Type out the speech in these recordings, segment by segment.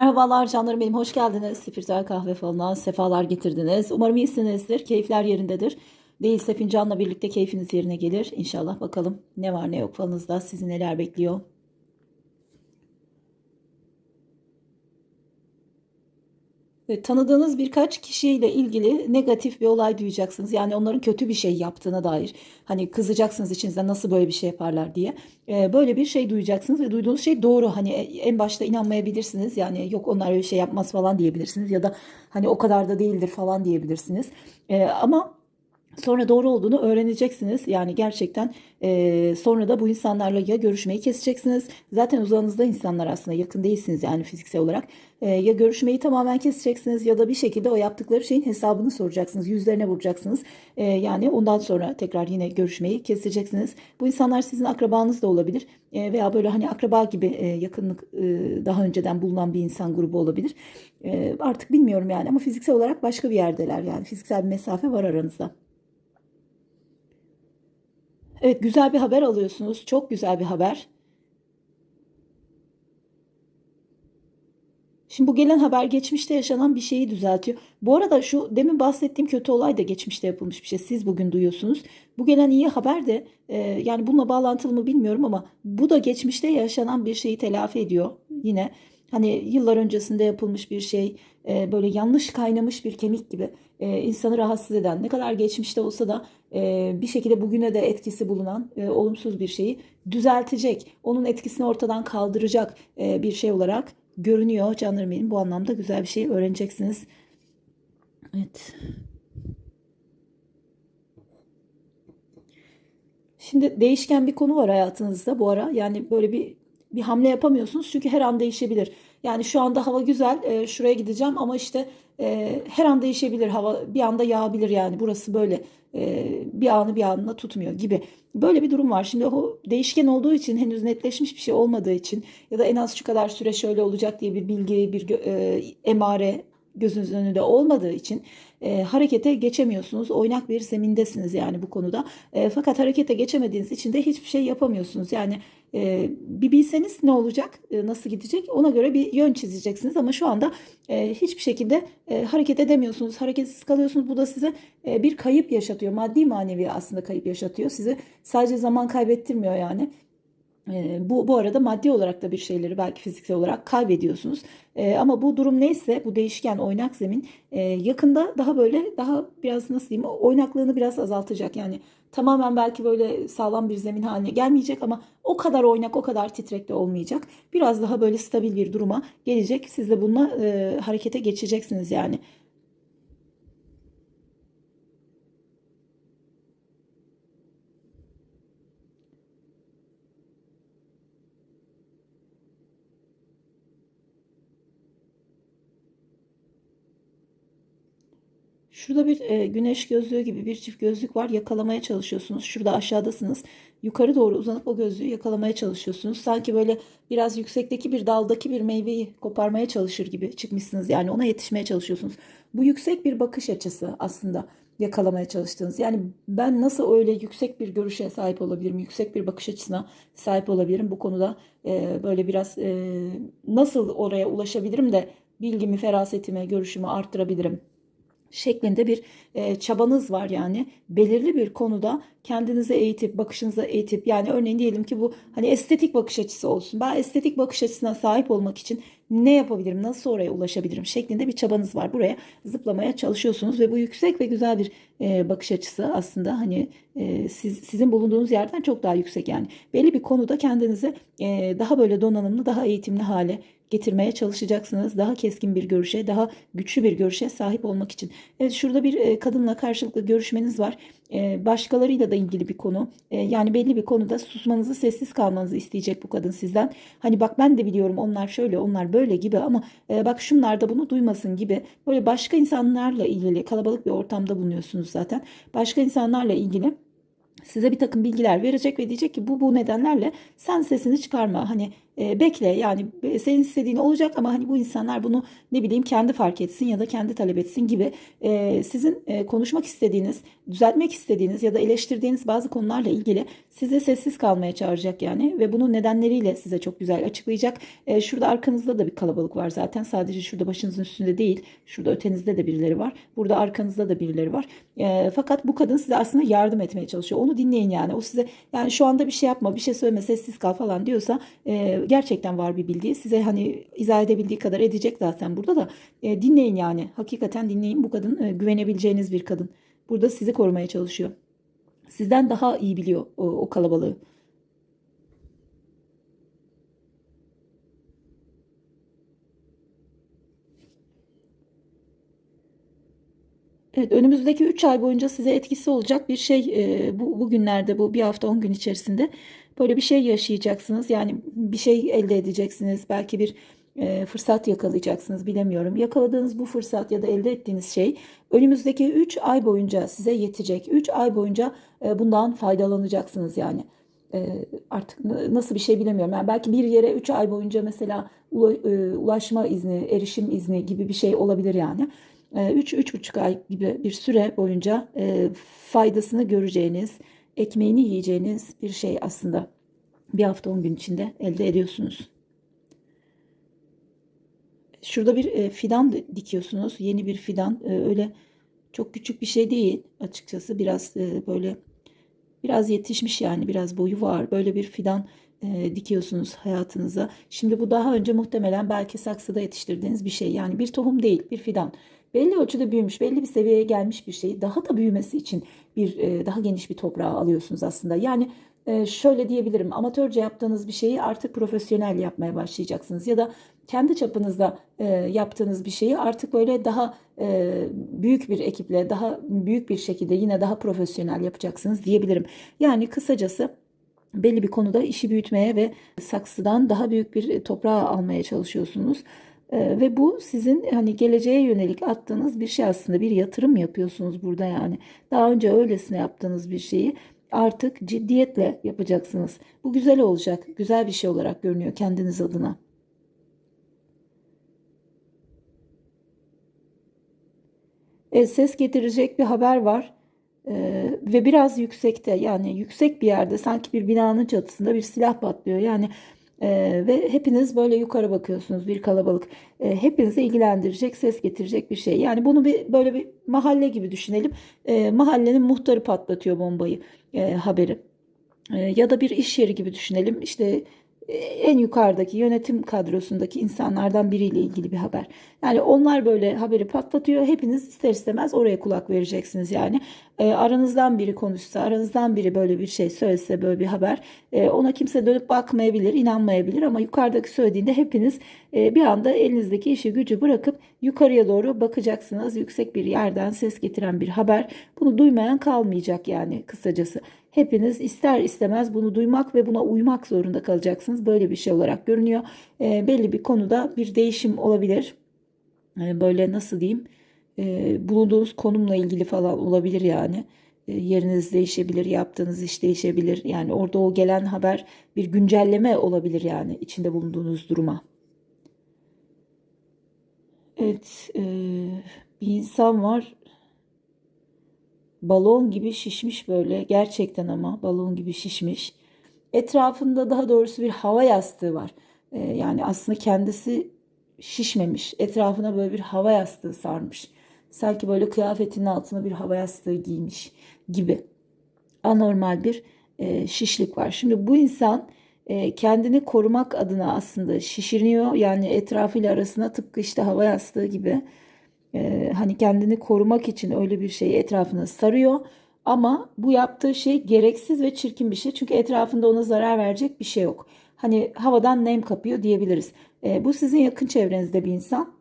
Merhabalar canlarım benim hoş geldiniz. Spiritüel kahve falına sefalar getirdiniz. Umarım iyisinizdir. Keyifler yerindedir. Değilse fincanla birlikte keyfiniz yerine gelir. İnşallah bakalım ne var ne yok falınızda sizi neler bekliyor. Tanıdığınız birkaç kişiyle ilgili negatif bir olay duyacaksınız. Yani onların kötü bir şey yaptığına dair. Hani kızacaksınız içinizde nasıl böyle bir şey yaparlar diye. Ee, böyle bir şey duyacaksınız ve duyduğunuz şey doğru. Hani en başta inanmayabilirsiniz. Yani yok onlar öyle şey yapmaz falan diyebilirsiniz. Ya da hani o kadar da değildir falan diyebilirsiniz. Ee, ama Sonra doğru olduğunu öğreneceksiniz. Yani gerçekten e, sonra da bu insanlarla ya görüşmeyi keseceksiniz. Zaten uzağınızda insanlar aslında yakın değilsiniz yani fiziksel olarak. E, ya görüşmeyi tamamen keseceksiniz ya da bir şekilde o yaptıkları şeyin hesabını soracaksınız. Yüzlerine vuracaksınız. E, yani ondan sonra tekrar yine görüşmeyi keseceksiniz. Bu insanlar sizin akrabanız da olabilir. E, veya böyle hani akraba gibi e, yakınlık e, daha önceden bulunan bir insan grubu olabilir. E, artık bilmiyorum yani ama fiziksel olarak başka bir yerdeler yani. Fiziksel bir mesafe var aranızda. Evet güzel bir haber alıyorsunuz. Çok güzel bir haber. Şimdi bu gelen haber geçmişte yaşanan bir şeyi düzeltiyor. Bu arada şu demin bahsettiğim kötü olay da geçmişte yapılmış bir şey. Siz bugün duyuyorsunuz. Bu gelen iyi haber de e, yani bununla bağlantılı mı bilmiyorum ama bu da geçmişte yaşanan bir şeyi telafi ediyor. Yine hani yıllar öncesinde yapılmış bir şey e, böyle yanlış kaynamış bir kemik gibi e, insanı rahatsız eden ne kadar geçmişte olsa da e, bir şekilde bugüne de etkisi bulunan e, olumsuz bir şeyi düzeltecek, onun etkisini ortadan kaldıracak e, bir şey olarak görünüyor canlarım benim. Bu anlamda güzel bir şey öğreneceksiniz. Evet. Şimdi değişken bir konu var hayatınızda bu ara. Yani böyle bir bir hamle yapamıyorsunuz çünkü her an değişebilir. Yani şu anda hava güzel, e, şuraya gideceğim ama işte e, her an değişebilir hava, bir anda yağabilir yani burası böyle e, bir anı bir anına tutmuyor gibi. Böyle bir durum var. Şimdi o değişken olduğu için henüz netleşmiş bir şey olmadığı için ya da en az şu kadar süre şöyle olacak diye bir bilgi, bir e, emare gözünüzün önünde olmadığı için e, harekete geçemiyorsunuz. Oynak bir zemindesiniz yani bu konuda. E, fakat harekete geçemediğiniz için de hiçbir şey yapamıyorsunuz. Yani e, bir bilseniz ne olacak, e, nasıl gidecek ona göre bir yön çizeceksiniz. Ama şu anda e, hiçbir şekilde e, hareket edemiyorsunuz, hareketsiz kalıyorsunuz. Bu da size e, bir kayıp yaşatıyor. Maddi manevi aslında kayıp yaşatıyor. Sizi sadece zaman kaybettirmiyor yani. Bu, bu arada maddi olarak da bir şeyleri belki fiziksel olarak kaybediyorsunuz. E, ama bu durum neyse bu değişken oynak zemin e, yakında daha böyle daha biraz nasıl diyeyim oynaklığını biraz azaltacak. Yani tamamen belki böyle sağlam bir zemin haline gelmeyecek ama o kadar oynak o kadar titrek de olmayacak. Biraz daha böyle stabil bir duruma gelecek. Siz de bununla e, harekete geçeceksiniz yani. Şurada bir e, güneş gözlüğü gibi bir çift gözlük var. Yakalamaya çalışıyorsunuz. Şurada aşağıdasınız. Yukarı doğru uzanıp o gözlüğü yakalamaya çalışıyorsunuz. Sanki böyle biraz yüksekteki bir daldaki bir meyveyi koparmaya çalışır gibi çıkmışsınız. Yani ona yetişmeye çalışıyorsunuz. Bu yüksek bir bakış açısı aslında yakalamaya çalıştığınız. Yani ben nasıl öyle yüksek bir görüşe sahip olabilirim, yüksek bir bakış açısına sahip olabilirim bu konuda e, böyle biraz e, nasıl oraya ulaşabilirim de bilgimi, ferasetimi, görüşümü arttırabilirim şeklinde bir e, çabanız var yani. Belirli bir konuda kendinizi eğitip bakışınızı eğitip yani örneğin diyelim ki bu hani estetik bakış açısı olsun. Ben estetik bakış açısına sahip olmak için ne yapabilirim nasıl oraya ulaşabilirim şeklinde bir çabanız var. Buraya zıplamaya çalışıyorsunuz ve bu yüksek ve güzel bir e, bakış açısı aslında hani e, siz sizin bulunduğunuz yerden çok daha yüksek yani. Belli bir konuda kendinizi e, daha böyle donanımlı daha eğitimli hale getirmeye çalışacaksınız. Daha keskin bir görüşe, daha güçlü bir görüşe sahip olmak için. Evet şurada bir e, kadınla karşılıklı görüşmeniz var. E, başkalarıyla da ilgili bir konu. E, yani belli bir konuda susmanızı, sessiz kalmanızı isteyecek bu kadın sizden. Hani bak ben de biliyorum onlar şöyle, onlar böyle gibi ama bak şunlar da bunu duymasın gibi. Böyle başka insanlarla ilgili kalabalık bir ortamda bulunuyorsunuz zaten. Başka insanlarla ilgili size bir takım bilgiler verecek ve diyecek ki bu bu nedenlerle sen sesini çıkarma. Hani e, bekle yani e, senin istediğin olacak ama hani bu insanlar bunu ne bileyim kendi fark etsin ya da kendi talep etsin gibi e, sizin e, konuşmak istediğiniz, düzeltmek istediğiniz ya da eleştirdiğiniz bazı konularla ilgili size sessiz kalmaya çağıracak yani ve bunun nedenleriyle size çok güzel açıklayacak. E, şurada arkanızda da bir kalabalık var zaten sadece şurada başınızın üstünde değil şurada ötenizde de birileri var burada arkanızda da birileri var. E, fakat bu kadın size aslında yardım etmeye çalışıyor onu dinleyin yani o size yani şu anda bir şey yapma bir şey söyleme sessiz kal falan diyorsa e, gerçekten var bir bildiği. Size hani izah edebildiği kadar edecek zaten burada da. E, dinleyin yani. Hakikaten dinleyin. Bu kadın e, güvenebileceğiniz bir kadın. Burada sizi korumaya çalışıyor. Sizden daha iyi biliyor o, o kalabalığı. Evet, önümüzdeki 3 ay boyunca size etkisi olacak bir şey e, bu bugünlerde bu bir hafta 10 gün içerisinde böyle bir şey yaşayacaksınız. Yani bir şey elde edeceksiniz. Belki bir e, fırsat yakalayacaksınız bilemiyorum. Yakaladığınız bu fırsat ya da elde ettiğiniz şey önümüzdeki 3 ay boyunca size yetecek. 3 ay boyunca e, bundan faydalanacaksınız yani. E, artık nasıl bir şey bilemiyorum. Yani belki bir yere 3 ay boyunca mesela e, ulaşma izni, erişim izni gibi bir şey olabilir yani. 3-3,5 ay gibi bir süre boyunca e, faydasını göreceğiniz, ekmeğini yiyeceğiniz bir şey aslında bir hafta 10 gün içinde elde ediyorsunuz. Şurada bir e, fidan dikiyorsunuz. Yeni bir fidan. E, öyle çok küçük bir şey değil açıkçası. Biraz böyle biraz yetişmiş yani biraz boyu var. Böyle bir fidan dikiyorsunuz hayatınıza. Şimdi bu daha önce muhtemelen belki saksıda yetiştirdiğiniz bir şey. Yani bir tohum değil, bir fidan belli ölçüde büyümüş, belli bir seviyeye gelmiş bir şeyi daha da büyümesi için bir e, daha geniş bir toprağa alıyorsunuz aslında. Yani e, şöyle diyebilirim amatörce yaptığınız bir şeyi artık profesyonel yapmaya başlayacaksınız ya da kendi çapınızda e, yaptığınız bir şeyi artık böyle daha büyük bir ekiple daha büyük bir şekilde yine daha profesyonel yapacaksınız diyebilirim. Yani kısacası belli bir konuda işi büyütmeye ve saksıdan daha büyük bir toprağa almaya çalışıyorsunuz. Ee, ve bu sizin hani geleceğe yönelik attığınız bir şey aslında bir yatırım yapıyorsunuz burada yani. Daha önce öylesine yaptığınız bir şeyi artık ciddiyetle yapacaksınız. Bu güzel olacak. Güzel bir şey olarak görünüyor kendiniz adına. Evet, ses getirecek bir haber var. Ee, ve biraz yüksekte yani yüksek bir yerde sanki bir binanın çatısında bir silah patlıyor. Yani ee, ve hepiniz böyle yukarı bakıyorsunuz bir kalabalık. Ee, hepinizi ilgilendirecek, ses getirecek bir şey. Yani bunu bir böyle bir mahalle gibi düşünelim. Ee, mahallenin muhtarı patlatıyor bombayı, e, haberi. Ee, ya da bir iş yeri gibi düşünelim. İşte en yukarıdaki yönetim kadrosundaki insanlardan biriyle ilgili bir haber. Yani onlar böyle haberi patlatıyor. Hepiniz ister istemez oraya kulak vereceksiniz yani. E, aranızdan biri konuşsa, aranızdan biri böyle bir şey söylese böyle bir haber e, ona kimse dönüp bakmayabilir, inanmayabilir ama yukarıdaki söylediğinde hepiniz e, bir anda elinizdeki işi gücü bırakıp yukarıya doğru bakacaksınız. Yüksek bir yerden ses getiren bir haber. Bunu duymayan kalmayacak yani kısacası. Hepiniz ister istemez bunu duymak ve buna uymak zorunda kalacaksınız. Böyle bir şey olarak görünüyor. E, belli bir konuda bir değişim olabilir. E, böyle nasıl diyeyim? E, bulunduğunuz konumla ilgili falan olabilir yani. E, yeriniz değişebilir, yaptığınız iş değişebilir. Yani orada o gelen haber bir güncelleme olabilir yani içinde bulunduğunuz duruma. Evet, e, bir insan var balon gibi şişmiş böyle gerçekten ama balon gibi şişmiş. Etrafında daha doğrusu bir hava yastığı var. Ee, yani aslında kendisi şişmemiş. Etrafına böyle bir hava yastığı sarmış. Sanki böyle kıyafetinin altına bir hava yastığı giymiş gibi. Anormal bir e, şişlik var. Şimdi bu insan e, kendini korumak adına aslında şişiriniyor. Yani etrafıyla arasına tıpkı işte hava yastığı gibi e, hani kendini korumak için öyle bir şeyi etrafına sarıyor. Ama bu yaptığı şey gereksiz ve çirkin bir şey. Çünkü etrafında ona zarar verecek bir şey yok. Hani havadan nem kapıyor diyebiliriz. E, bu sizin yakın çevrenizde bir insan.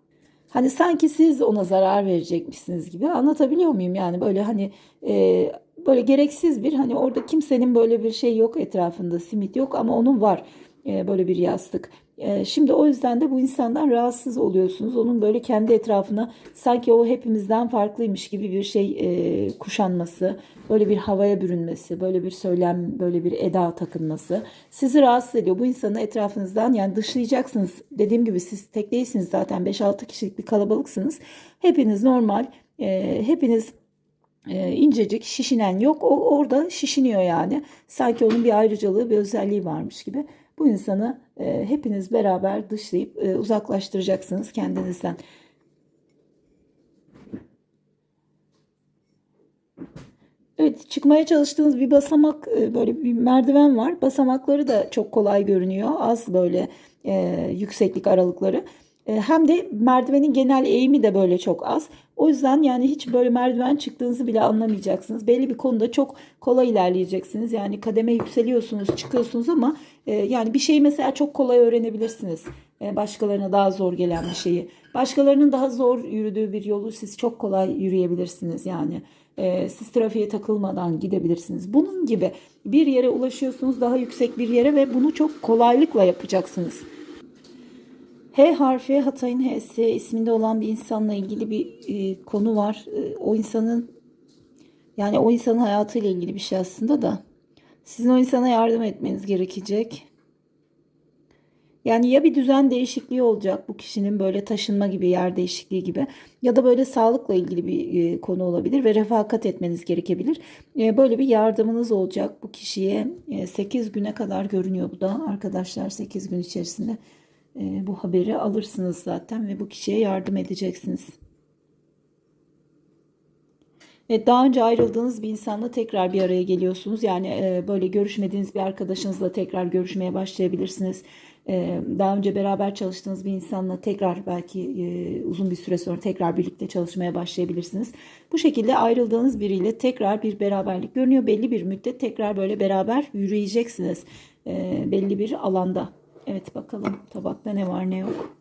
Hani sanki siz ona zarar verecekmişsiniz gibi anlatabiliyor muyum? Yani böyle hani e, böyle gereksiz bir hani orada kimsenin böyle bir şey yok etrafında simit yok ama onun var böyle bir yastık. E, şimdi o yüzden de bu insandan rahatsız oluyorsunuz. Onun böyle kendi etrafına sanki o hepimizden farklıymış gibi bir şey e, kuşanması, böyle bir havaya bürünmesi, böyle bir söylem, böyle bir eda takınması sizi rahatsız ediyor. Bu insanı etrafınızdan yani dışlayacaksınız. Dediğim gibi siz tek değilsiniz zaten 5-6 kişilik bir kalabalıksınız. Hepiniz normal, e, hepiniz e, incecik şişinen yok. O orada şişiniyor yani. Sanki onun bir ayrıcalığı, bir özelliği varmış gibi. Bu insanı e, hepiniz beraber dışlayıp e, uzaklaştıracaksınız kendinizden. Evet, çıkmaya çalıştığınız bir basamak, e, böyle bir merdiven var. Basamakları da çok kolay görünüyor. Az böyle e, yükseklik aralıkları. E, hem de merdivenin genel eğimi de böyle çok az. O yüzden yani hiç böyle merdiven çıktığınızı bile anlamayacaksınız. Belli bir konuda çok kolay ilerleyeceksiniz. Yani kademe yükseliyorsunuz, çıkıyorsunuz ama e, yani bir şeyi mesela çok kolay öğrenebilirsiniz. E, başkalarına daha zor gelen bir şeyi. Başkalarının daha zor yürüdüğü bir yolu siz çok kolay yürüyebilirsiniz yani. Siz trafiğe takılmadan gidebilirsiniz. Bunun gibi bir yere ulaşıyorsunuz daha yüksek bir yere ve bunu çok kolaylıkla yapacaksınız. H harfi Hatay'ın H'si isminde olan bir insanla ilgili bir e, konu var. E, o insanın yani o insanın hayatıyla ilgili bir şey aslında da sizin o insana yardım etmeniz gerekecek. Yani ya bir düzen değişikliği olacak bu kişinin böyle taşınma gibi yer değişikliği gibi ya da böyle sağlıkla ilgili bir e, konu olabilir ve refakat etmeniz gerekebilir. E, böyle bir yardımınız olacak bu kişiye 8 güne kadar görünüyor bu da arkadaşlar 8 gün içerisinde e, bu haberi alırsınız zaten ve bu kişiye yardım edeceksiniz. Evet, daha önce ayrıldığınız bir insanla tekrar bir araya geliyorsunuz. Yani e, böyle görüşmediğiniz bir arkadaşınızla tekrar görüşmeye başlayabilirsiniz. E, daha önce beraber çalıştığınız bir insanla tekrar belki e, uzun bir süre sonra tekrar birlikte çalışmaya başlayabilirsiniz. Bu şekilde ayrıldığınız biriyle tekrar bir beraberlik görünüyor. Belli bir müddet tekrar böyle beraber yürüyeceksiniz. E, belli bir alanda. Evet bakalım tabakta ne var ne yok.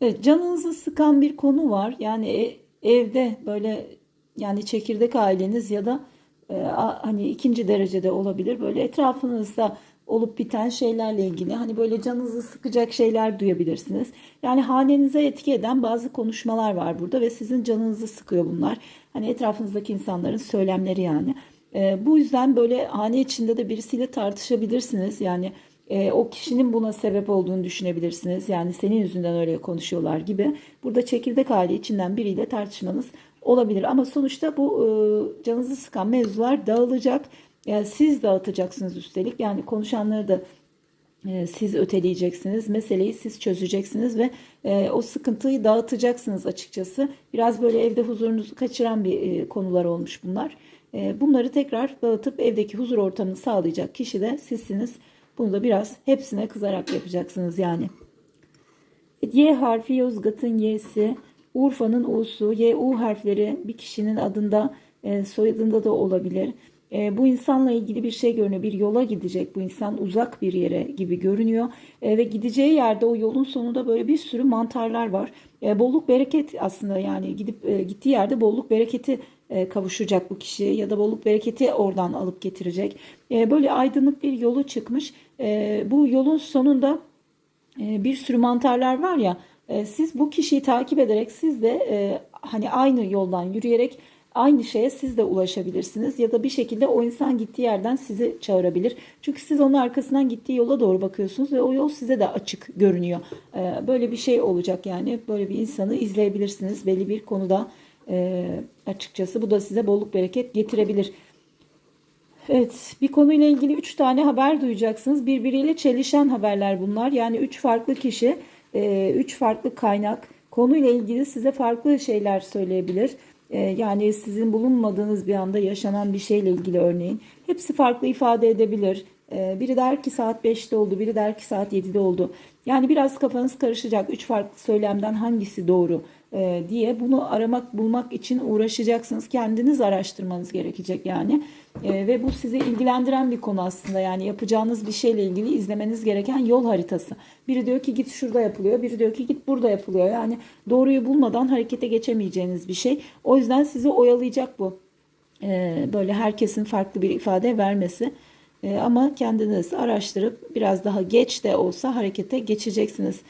Evet, canınızı sıkan bir konu var. Yani e, evde böyle yani çekirdek aileniz ya da hani ikinci derecede olabilir. Böyle etrafınızda olup biten şeylerle ilgili hani böyle canınızı sıkacak şeyler duyabilirsiniz. Yani hanenize etki eden bazı konuşmalar var burada ve sizin canınızı sıkıyor bunlar. Hani etrafınızdaki insanların söylemleri yani. E, bu yüzden böyle hane içinde de birisiyle tartışabilirsiniz. Yani e, o kişinin buna sebep olduğunu düşünebilirsiniz. Yani senin yüzünden öyle konuşuyorlar gibi. Burada çekirdek hali içinden biriyle tartışmanız olabilir. Ama sonuçta bu e, canınızı sıkan mevzular dağılacak. Yani siz dağıtacaksınız üstelik. Yani konuşanları da e, siz öteleyeceksiniz. Meseleyi siz çözeceksiniz ve e, o sıkıntıyı dağıtacaksınız açıkçası. Biraz böyle evde huzurunuzu kaçıran bir e, konular olmuş bunlar. E, bunları tekrar dağıtıp evdeki huzur ortamını sağlayacak kişi de sizsiniz. Bunu da biraz hepsine kızarak yapacaksınız yani. Y harfi Yozgat'ın Y'si. Urfa'nın U'su, Y, U harfleri bir kişinin adında, e, soyadında da olabilir. E, bu insanla ilgili bir şey görünüyor. Bir yola gidecek bu insan uzak bir yere gibi görünüyor. E, ve gideceği yerde o yolun sonunda böyle bir sürü mantarlar var. E, bolluk bereket aslında yani gidip e, gittiği yerde bolluk bereketi e, kavuşacak bu kişi ya da bolluk bereketi oradan alıp getirecek. E, böyle aydınlık bir yolu çıkmış. E, bu yolun sonunda e, bir sürü mantarlar var ya siz bu kişiyi takip ederek siz de e, hani aynı yoldan yürüyerek aynı şeye siz de ulaşabilirsiniz ya da bir şekilde o insan gittiği yerden sizi çağırabilir. Çünkü siz onun arkasından gittiği yola doğru bakıyorsunuz ve o yol size de açık görünüyor. E, böyle bir şey olacak yani böyle bir insanı izleyebilirsiniz belli bir konuda açıkçası bu da size bolluk bereket getirebilir. Evet, bir konuyla ilgili 3 tane haber duyacaksınız. Birbiriyle çelişen haberler bunlar. Yani 3 farklı kişi e, üç farklı kaynak konuyla ilgili size farklı şeyler söyleyebilir. E, yani sizin bulunmadığınız bir anda yaşanan bir şeyle ilgili örneğin. Hepsi farklı ifade edebilir. Ee, biri der ki saat 5'te oldu, biri der ki saat 7'de oldu. Yani biraz kafanız karışacak. Üç farklı söylemden hangisi doğru e, diye bunu aramak bulmak için uğraşacaksınız. Kendiniz araştırmanız gerekecek yani. E, ve bu sizi ilgilendiren bir konu aslında. Yani yapacağınız bir şeyle ilgili izlemeniz gereken yol haritası. Biri diyor ki git şurada yapılıyor, biri diyor ki git burada yapılıyor. Yani doğruyu bulmadan harekete geçemeyeceğiniz bir şey. O yüzden sizi oyalayacak bu. E, böyle herkesin farklı bir ifade vermesi. E, ama kendiniz araştırıp biraz daha geç de olsa harekete geçeceksiniz.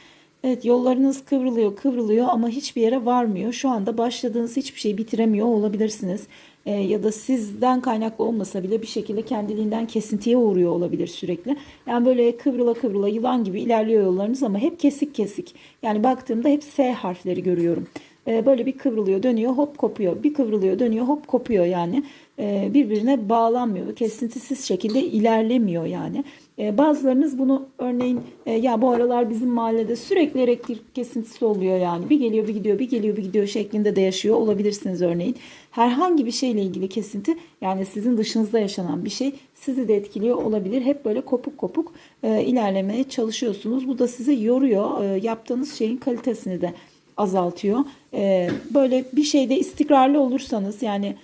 Evet yollarınız kıvrılıyor kıvrılıyor ama hiçbir yere varmıyor. Şu anda başladığınız hiçbir şeyi bitiremiyor olabilirsiniz. E, ya da sizden kaynaklı olmasa bile bir şekilde kendiliğinden kesintiye uğruyor olabilir sürekli. Yani böyle kıvrıla kıvrıla yılan gibi ilerliyor yollarınız ama hep kesik kesik. Yani baktığımda hep S harfleri görüyorum. E, böyle bir kıvrılıyor dönüyor hop kopuyor. Bir kıvrılıyor dönüyor hop kopuyor yani. E, birbirine bağlanmıyor. Kesintisiz şekilde ilerlemiyor yani. E, bazılarınız bunu örneğin e, ya bu aralar bizim mahallede sürekli elektrik kesintisi oluyor yani. Bir geliyor bir gidiyor bir geliyor bir gidiyor şeklinde de yaşıyor olabilirsiniz örneğin. Herhangi bir şeyle ilgili kesinti yani sizin dışınızda yaşanan bir şey sizi de etkiliyor olabilir. Hep böyle kopuk kopuk ilerlemeye çalışıyorsunuz. Bu da sizi yoruyor. Yaptığınız şeyin kalitesini de azaltıyor. Böyle bir şeyde istikrarlı olursanız yani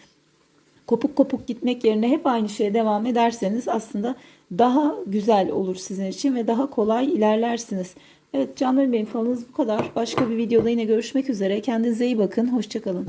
kopuk kopuk gitmek yerine hep aynı şeye devam ederseniz aslında daha güzel olur sizin için ve daha kolay ilerlersiniz. Evet canlarım benim falınız bu kadar. Başka bir videoda yine görüşmek üzere. Kendinize iyi bakın. Hoşçakalın.